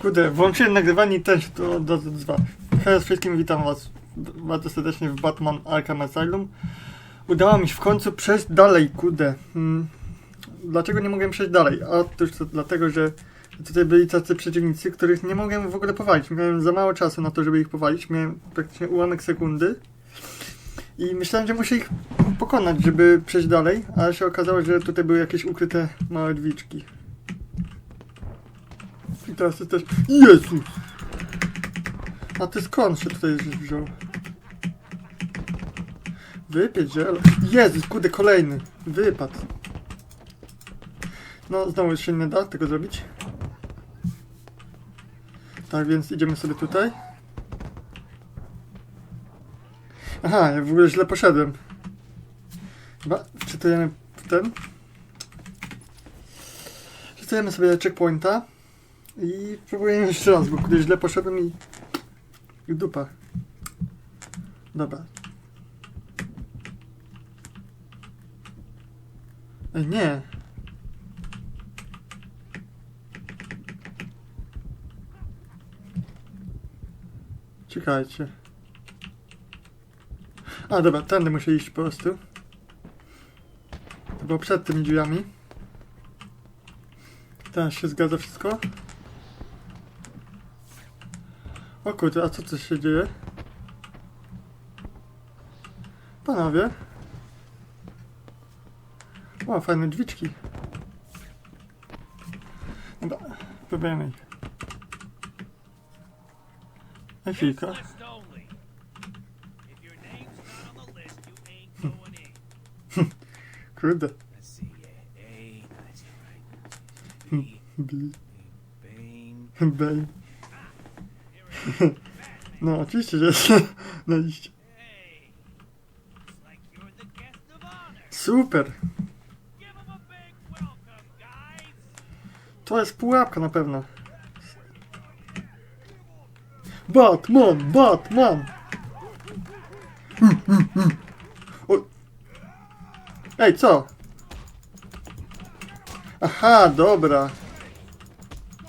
Kurde, włączyłem nagrywanie i też to od razu dzwa. Hej wszystkim, witam was bardzo serdecznie w Batman Arkham Asylum. Udało mi się w końcu przejść dalej, kurde. Hmm. Dlaczego nie mogłem przejść dalej? Otóż to dlatego, że tutaj byli tacy przeciwnicy, których nie mogłem w ogóle powalić. Miałem za mało czasu na to, żeby ich powalić. Miałem praktycznie ułamek sekundy. I myślałem, że muszę ich pokonać, żeby przejść dalej, ale się okazało, że tutaj były jakieś ukryte małe drzwiczki. I teraz jest też... A ty skąd się tutaj wziął? Wypieć ziele. Jezus, kurde, kolejny. Wypadł. No, znowu się nie da tego zrobić. Tak, więc idziemy sobie tutaj. Aha, ja w ogóle źle poszedłem. Chyba wczytujemy ten. Wczytujemy sobie checkpointa. I próbujemy jeszcze raz, bo kiedyś źle poszedłem i... I dupa. Dobra. Ej, nie. Czekajcie. A, dobra, tędy muszę iść po prostu. To było przed tymi drzwiami. Teraz się zgadza wszystko. O kurde, a co tu się dzieje? Panowie. O, fajne drzwiczki. Dobra, próbujemy ich. Ej, Kurde. Let's see. A, A, that's all right. B. Bane. Bane. No, oczywiście, że jest Ej, co? Aha, dobra.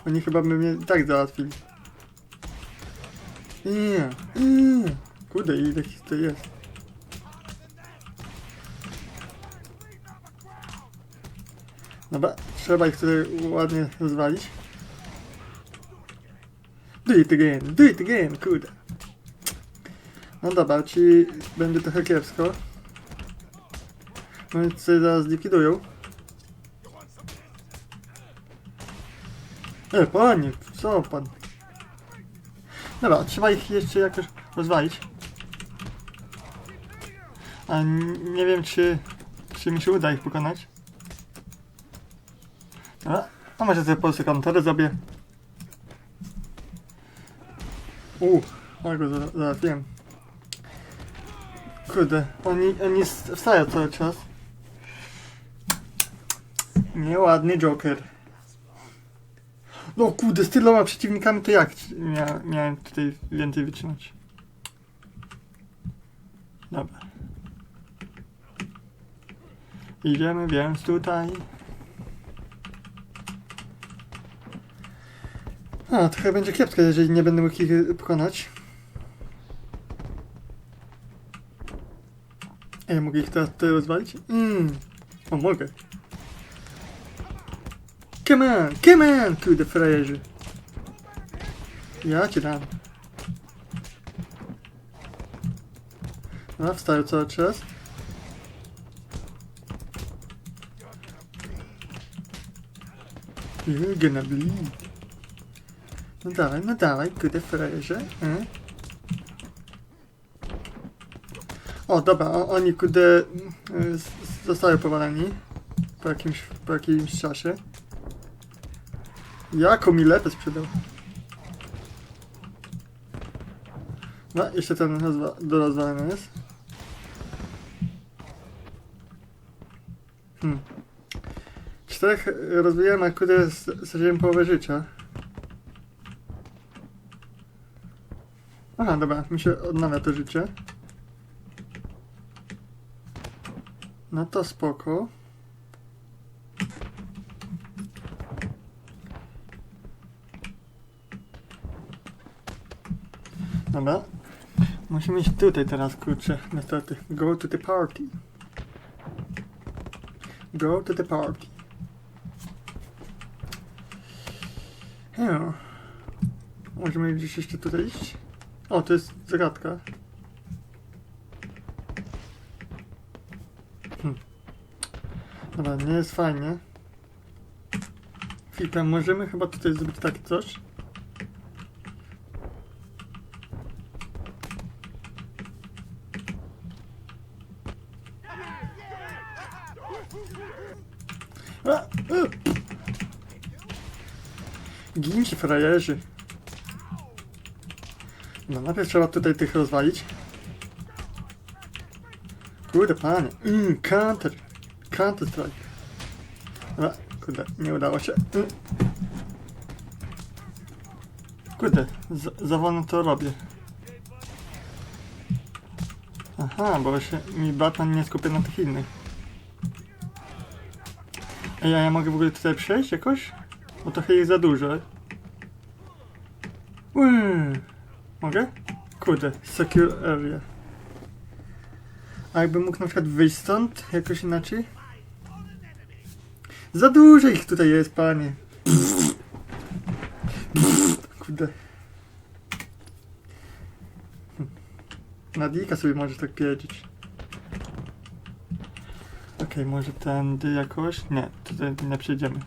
Oni chyba by mnie tak załatwili. Nie, nie. Kurde, ile ich to jest. Dobra, trzeba ich tutaj ładnie zwalić. Do it again, do it again, kurde. No dobra, ci będzie trochę kiepsko. Tutaj zaraz zlikwidują. E, panie, co pan? Dobra, trzeba ich jeszcze jakoś rozwalić. A nie wiem, czy, czy mi się uda ich pokonać. Dobra, a może sobie po prostu zrobię. Uuu, ale go za- załatwiłem. Kurde, oni, oni wstają cały czas. Nieładny Joker. No kurde, z tyloma przeciwnikami to jak mia, miałem tutaj więcej wytrzymać? Dobra. Idziemy więc tutaj. A, chyba będzie kiepsko, jeżeli nie będę mógł ich pokonać. Ej, mogę ich teraz tutaj rozwalić? Mmm. O, mogę. Come on, come on, kurde frajerzy. Ja cię dam. No, wstają cały czas. You're gonna bleed. No dawaj, no dawaj, kurde frajerze. E? O, dobra, o, oni kurde z- zostają powaleni po jakimś, po jakimś czasie. Jaką mi lepę sprzedał. No, jeszcze ten rozwa- do rozwalenia jest. Hmm. Czterech rozwijałem, a kurde s- straciłem połowę życia. Aha, dobra, mi się odnawia to życie. No to spoko. Dobra. Musimy iść tutaj teraz, kurczę, niestety. Go to the party. Go to the party. Hmm. Możemy gdzieś jeszcze tutaj iść? O, to jest zagadka. Hmm. Dobra, nie jest fajnie. Chwilkę, możemy chyba tutaj zrobić takie coś. A, frajerzy. No najpierw trzeba tutaj tych rozwalić. Kurde panie. Mm, counter. Counter strike. A, kurde, nie udało się. Mm. Kurde, za wolno to robię. Aha, bo się mi Batman nie skupia na tych innych. Ej, a ja mogę w ogóle tutaj przejść jakoś? Bo trochę jest za dużo. Mogę? Kurde, secure area. A jakbym mógł na przykład wyjść stąd jakoś inaczej? Za dużo ich tutaj jest, panie. Kurde. Nadika sobie możesz tak powiedzieć. Okej, może tędy jakoś? Nie, tutaj nie przejdziemy.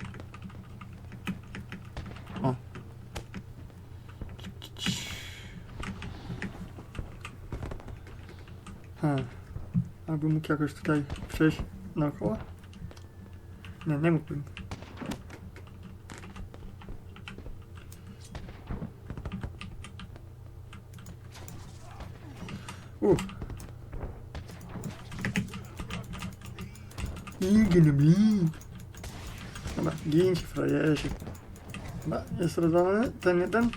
Albo mógł jakoś tutaj przejść naokoło? Nie, nie mógłbym. Uff. Igny blin. Dobra, gincie frajerzy. Dobra, jest rozwalony ten jeden.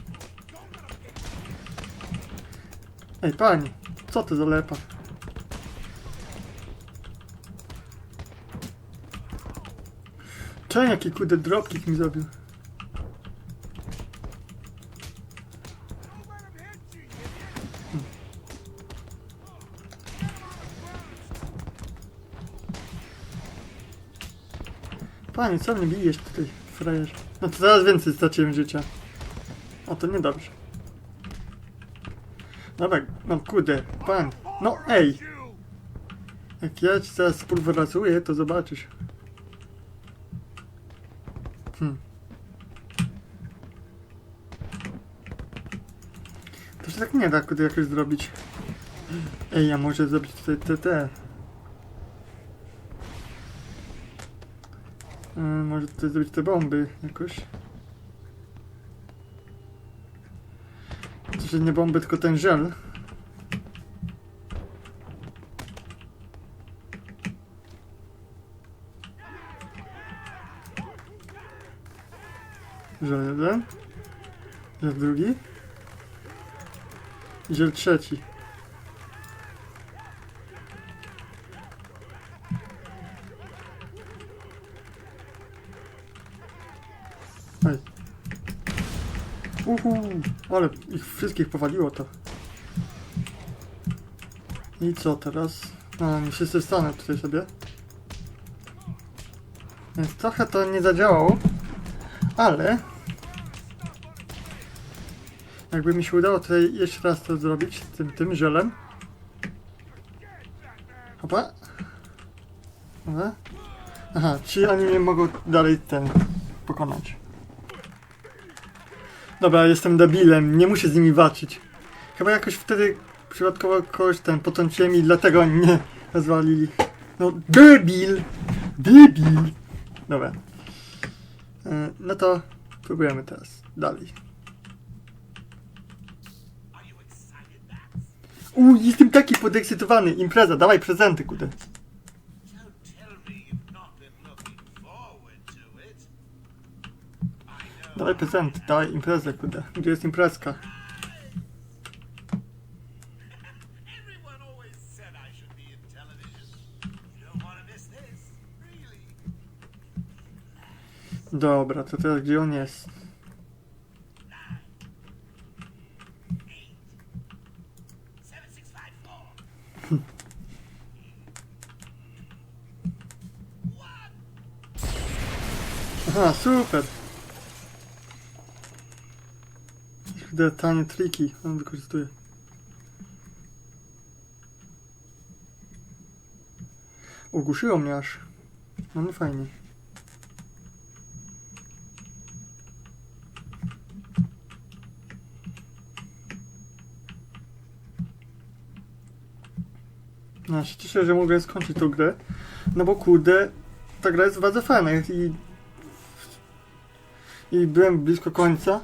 Ej, pani, co ty za lepa? Czemu jaki kurde dropkick mi zrobił? Panie, co mnie bijesz tutaj, frajerze? No to zaraz więcej straciłem życia. A to niedobrze. Dobra, no kurde, pan. No ej! Jak ja ci zaraz spulweryzuję, to zobaczysz. Hmm. To się tak nie da kurde jakoś zrobić. Ej, ja może zrobić tutaj te, Yy, może tutaj zrobić te bomby jakoś. To się nie bomby, tylko ten żel. Żel jeden. Żel drugi. Żel trzeci. Oj. Uhu, ale ich wszystkich powaliło to. I co teraz? No, nie wszyscy stanę tutaj sobie. Więc trochę to nie zadziałało, ale jakby mi się udało tutaj jeszcze raz to zrobić tym, tym żelem. Hopa. Aha, czy oni nie mogą dalej ten pokonać. Dobra, jestem debilem, nie muszę z nimi walczyć. Chyba jakoś wtedy przypadkowo kogoś ten potrąciłem i dlatego nie rozwalili. No, debil! Debil! Dobra. E, No to próbujemy teraz dalej. U, jestem taki podekscytowany. Impreza, dawaj prezenty, kudę. Dawaj prezent, dawaj imprezę, kurde. Gdzie jest imprezka? Dobra, to teraz gdzie on jest? Aha, super! Kurde, tanie triki on wykorzystuje. Ogłuszyło mnie aż. No nie fajnie. No, ja się cieszę, że mogę skończyć tą grę. No bo kurde, ta gra jest bardzo fajna i i byłem blisko końca.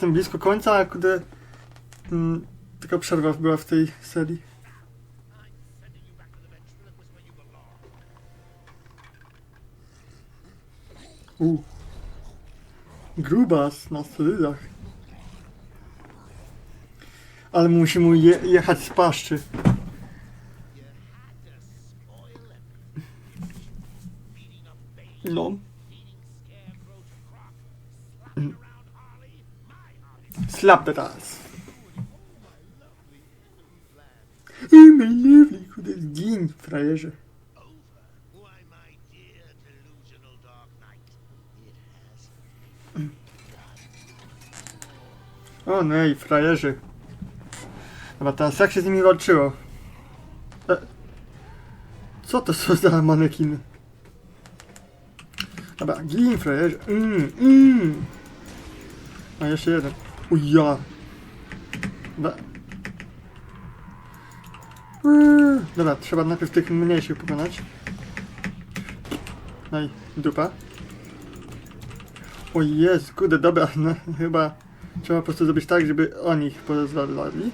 Jestem blisko końca, kurde mm, taka przerwa była w tej serii. U. Grubas na sterydach. Ale musi mu je jechać z paszczy. No. Slap it ass. Oh my lovely, kurde, gin, frajerze. O no i frajerzy. Dobra, teraz jak się z nimi walczyło? E, co to są za manekiny? Dobra, gin frajerzy. Mm, mm. A jeszcze jeden. Uja. Dobra. Eee, Dobra, trzeba najpierw tych mniejszych pokonać. No i dupa. O jest, kurde, dobra, no, chyba trzeba po prostu zrobić tak, żeby oni ich porozwalali.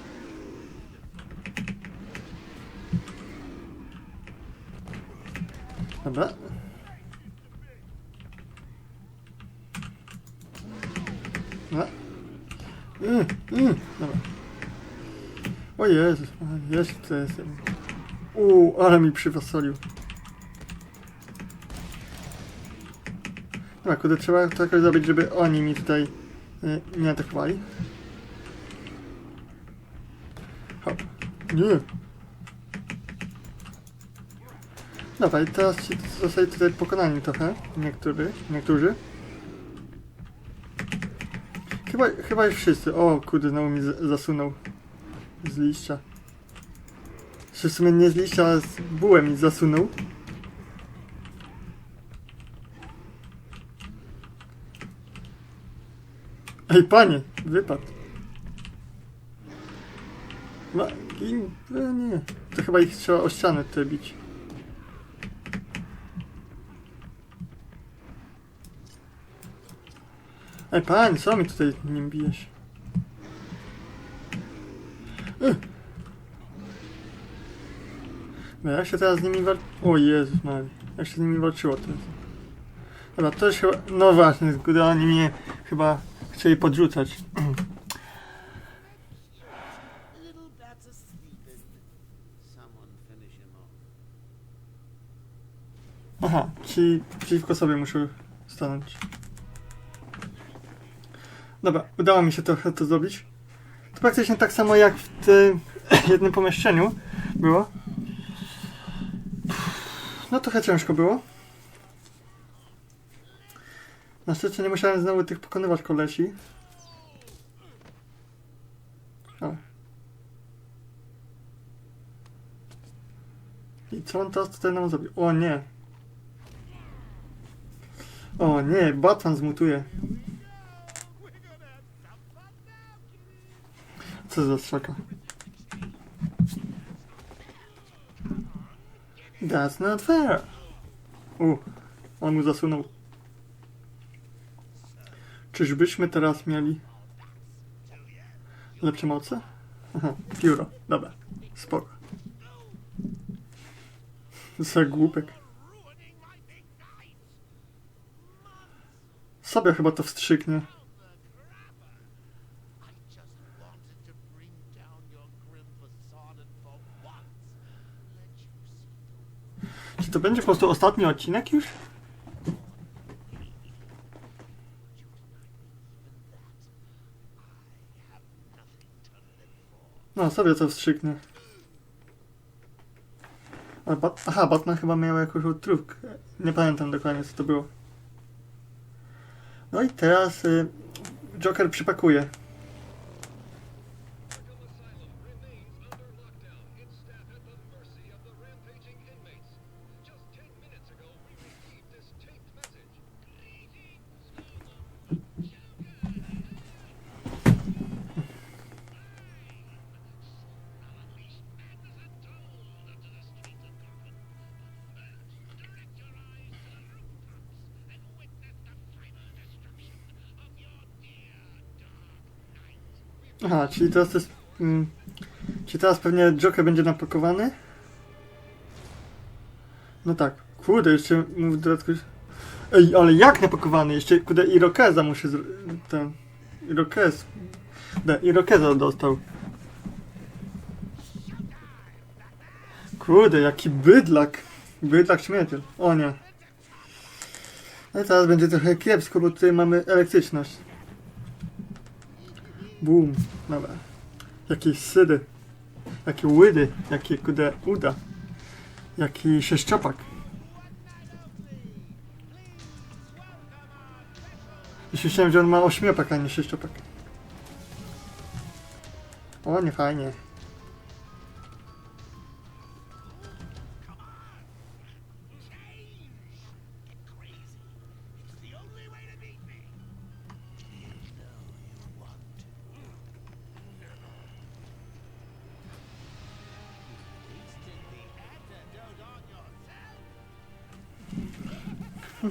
Dobra. Mm, dobra. O Jezus, jeszcze jestem. Uuu, ale mi przywasolił. Dobra, kurde, trzeba to jakoś zrobić, żeby oni mi tutaj y, nie atakowali. Hop. Nie. Dobra, i teraz ci zostali tutaj pokonani trochę. Niektórzy, niektórzy. Chyba, chyba już wszyscy. O, kurde, znowu mi z- zasunął z liścia. Czy w sumie nie z liścia, a z bułem mi zasunął. Ej, panie, wypadł. Ma, gin, e, nie. To chyba ich trzeba o ścianę tutaj bić. Ej, panie, co mi tutaj nim bijesz? Ech. No jak się teraz z nimi. O Jezus Mary. Jak się z nimi walczyło teraz? Dobra, to chyba... No właśnie, kurde, oni mnie chyba chcieli podrzucać. Aha, czyli przeciwko sobie muszę stanąć. Dobra, udało mi się trochę to zrobić. To praktycznie tak samo jak w tym jednym pomieszczeniu było. No trochę ciężko było. Na szczęście nie musiałem znowu tych pokonywać kolesi. I co on teraz tutaj nam zrobił? O nie, o nie, Batman zmutuje. Co za strzaka? That's not fair. U, on mu zasunął. Czyżbyśmy teraz mieli lepsze moce? Aha, pióro. Dobra, spoko. Za głupek. Sobie chyba to wstrzyknie. To będzie po prostu ostatni odcinek już? No, sobie to wstrzyknę. Bat- Aha, Batman chyba miał jakąś odtrówkę. Nie pamiętam dokładnie co to było. No i teraz y, Joker przypakuje. Aha, czyli teraz to jest... Mm, czyli teraz pewnie Joker będzie napakowany? No tak. Kurde, jeszcze mu w. Ej, ale jak napakowany? Jeszcze, kurde, Irokeza muszę zro... ten... Irokez... Da, Irokeza dostał. Kurde, jaki bydlak. Bydlak śmierciel. O nie. Ale teraz będzie trochę kiepsko, bo tutaj mamy elektryczność. Boom. Dobra. Jakie sydy. Jakie łydy. Jakie kude uda. Jaki sześciopak. Już myślałem, że on ma ośmiopak, a nie sześciopak. O, nie fajnie.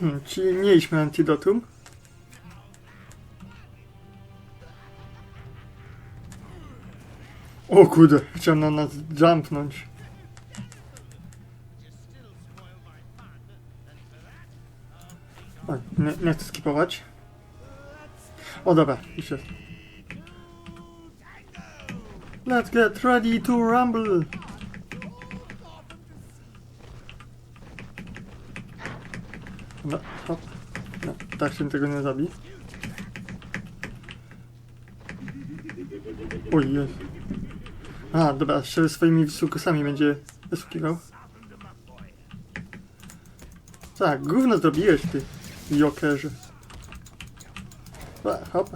Mhm, czyli mieliśmy antidotum. O kurde, chciał na nas jumpnąć. Oj, nie, nie chcę skipować. O dobra, jest. Let's get ready to rumble! No, hop. No, tak się tego nie zabi. Oj, jest. A, dobra, się swoimi sukosami będzie wysługiwał. Tak, gówno zrobiłeś ty, jokerze. Dobra, hop.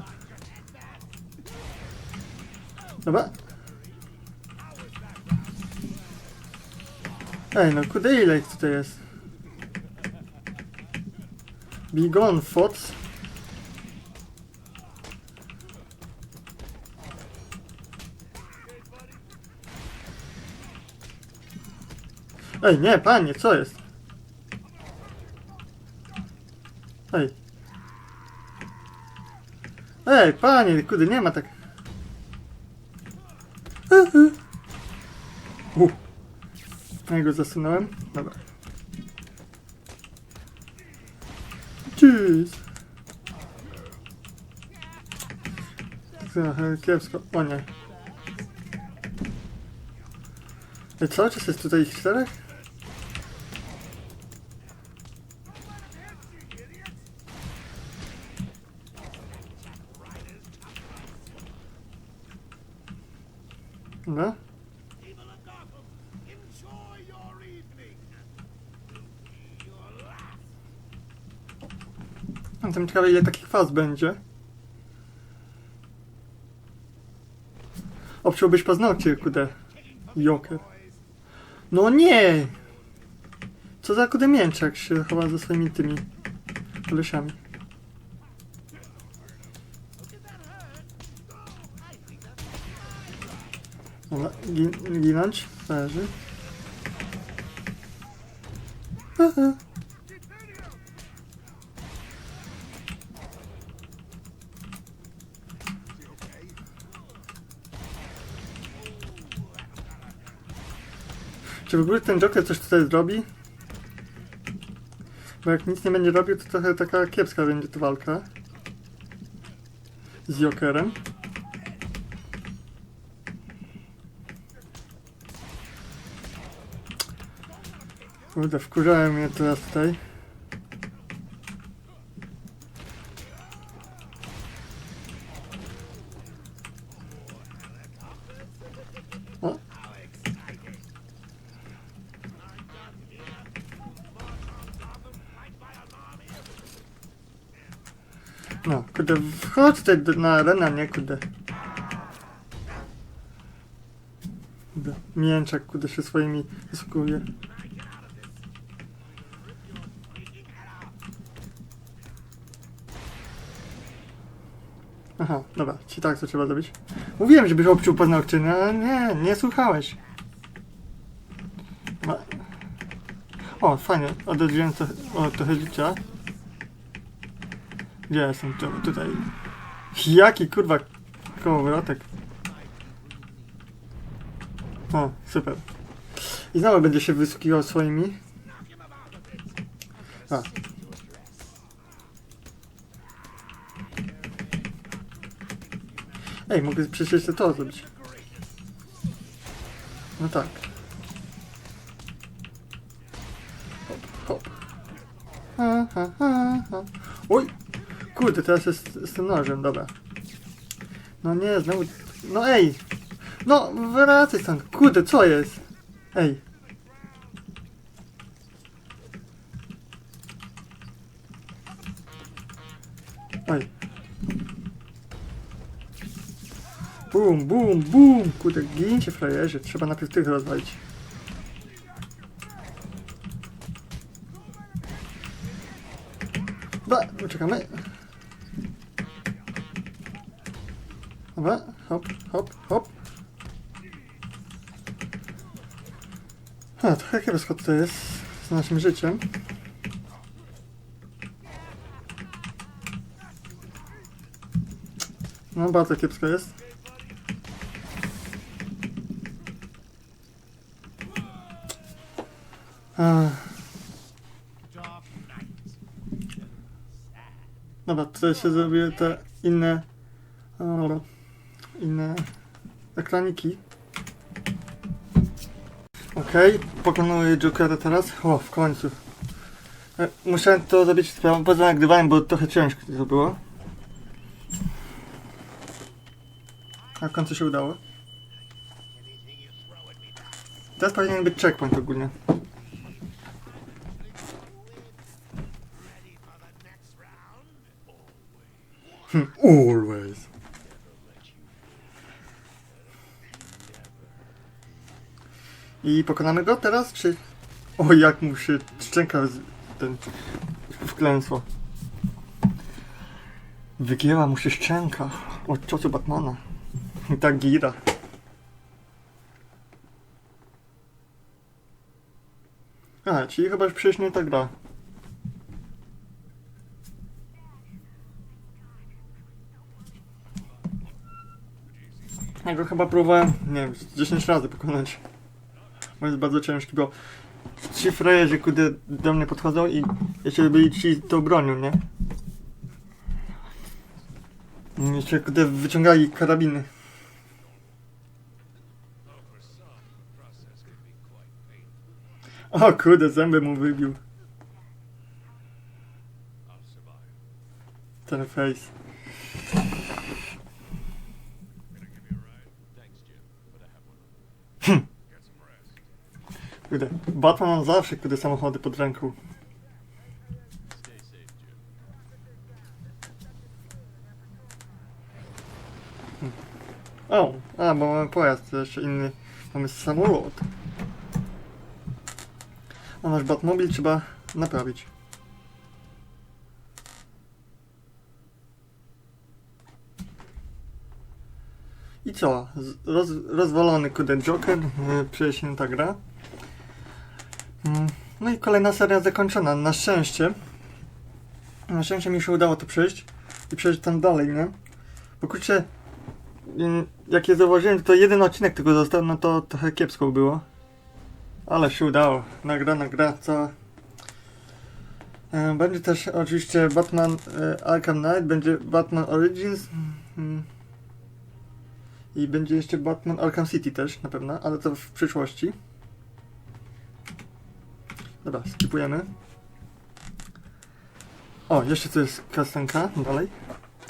Dobra. Ej, no kudy ile ich tutaj jest? Be gone, fots. Ej, nie, panie, co jest? Ej. Ej, panie, kudy, nie ma tak. U. Ja go zasunąłem. Dobra. Trochę kiepsko. O nie. Ej, cały czas jest tutaj ich czterech? Last. Jestem ciekawy ile takich faz będzie. Obciąłbyś paznokcie, kudę. Joker. No nie! Co za kudę mięczak się chowa ze swoimi tymi kolesiami. Dobra, gin ginąć. Leży. Czy w ogóle ten Joker coś tutaj zrobi? Bo jak nic nie będzie robił, to trochę taka kiepska będzie to walka. Z Jokerem. Kurde, wkurzałem mnie teraz tutaj. Wchodź tutaj na arenę, nie, kurde. Kurde, Mięczak, kurde, się swoimi wyskuje. Aha, dobra, ci tak to trzeba zrobić. Mówiłem, żebyś obciął paznokcie, ale nie, nie słuchałeś. O, fajnie, odrodziłem trochę, o, trochę życia. Gdzie jestem? Tu, tutaj. Jaki kurwa kołowrotek. O, super. I znowu będzie się wysługiwał swoimi. A. Ej, mogę przecież to zrobić. No tak. Hop, hop. Ha, ha, ha, ha. Oj! Kurde, teraz jest z tym nożem, dobra. No nie, znowu... No ej! No, wracaj stąd. Kurde, co jest? Ej. Oj. Bum, bum, bum! Kurde, gincie frajerze. Trzeba najpierw tych rozwalić. Dobra, uciekamy. Dobra, hop, hop, hop. A, trochę kiepsko tutaj jest z naszym życiem. No, bardzo kiepsko jest. Dobra, tutaj się zrobiły te inne... O, inne ekraniki. Okej, pokonuję Jokera teraz. O, w końcu. E, Musiałem to zrobić sprawą poza nagrywaniem, bo trochę ciężko to było. A w końcu się udało. Teraz powinien być checkpoint ogólnie. Hmm, Always. I pokonamy go teraz, czy... O, jak mu się szczęka z... ten... wklęsło. Wygięła mu się szczęka od ciosu Batmana. I tak gira. A, czyli chyba już przecież nie ta gra. Ja go chyba próbowałem, nie wiem, z 10 razy pokonać. Bo jest bardzo ciężki, bo ci frajerzy, kudy do mnie podchodzą i jeszcze byli ci tą bronią, nie? I Jeszcze kudy wyciągali karabiny. O kurde, zęby mu wybił. Ten face. Kurde, Batman ma zawsze kudy samochody pod ręką. O, a, bo mamy pojazd, jeszcze inny. Mamy samolot. A nasz Batmobil trzeba naprawić. I co? Roz, rozwalony kudę Joker, yy, prześnięta gra. No i kolejna seria zakończona, na szczęście. Na szczęście mi się udało to przejść i przejść tam dalej, nie? Bo kurczę, Mm, jak je zauważyłem, to jeden odcinek tylko został, no to trochę kiepsko było. Ale się udało. Nagrana gra cała. E, Będzie też oczywiście Batman e, Arkham Knight, będzie Batman Origins. mm, I będzie jeszcze Batman Arkham City też na pewno, ale to w przyszłości. Dobra, skipujemy. O, jeszcze to jest kastanka, dalej.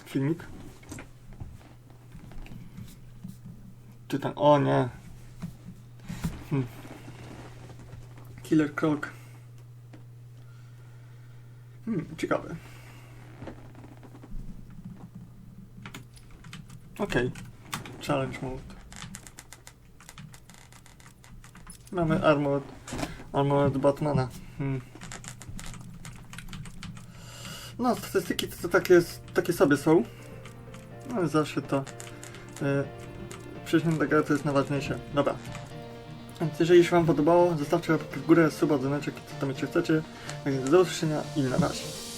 Filmik. Czy tam, o nie. Hm. Killer Croc. Hmm, ciekawe. Okej. Challenge mode. Mamy armor, armor Batmana. Hmm. No, statystyki to, to takie, takie sobie są. No, zawsze to... Yy, Przyjrzenie gra to jest najważniejsze. Dobra. Więc jeżeli się Wam podobało, zostawcie w górę, suba, dzwoneczek i co tam jeszcze chcecie. Tak do usłyszenia i na razie.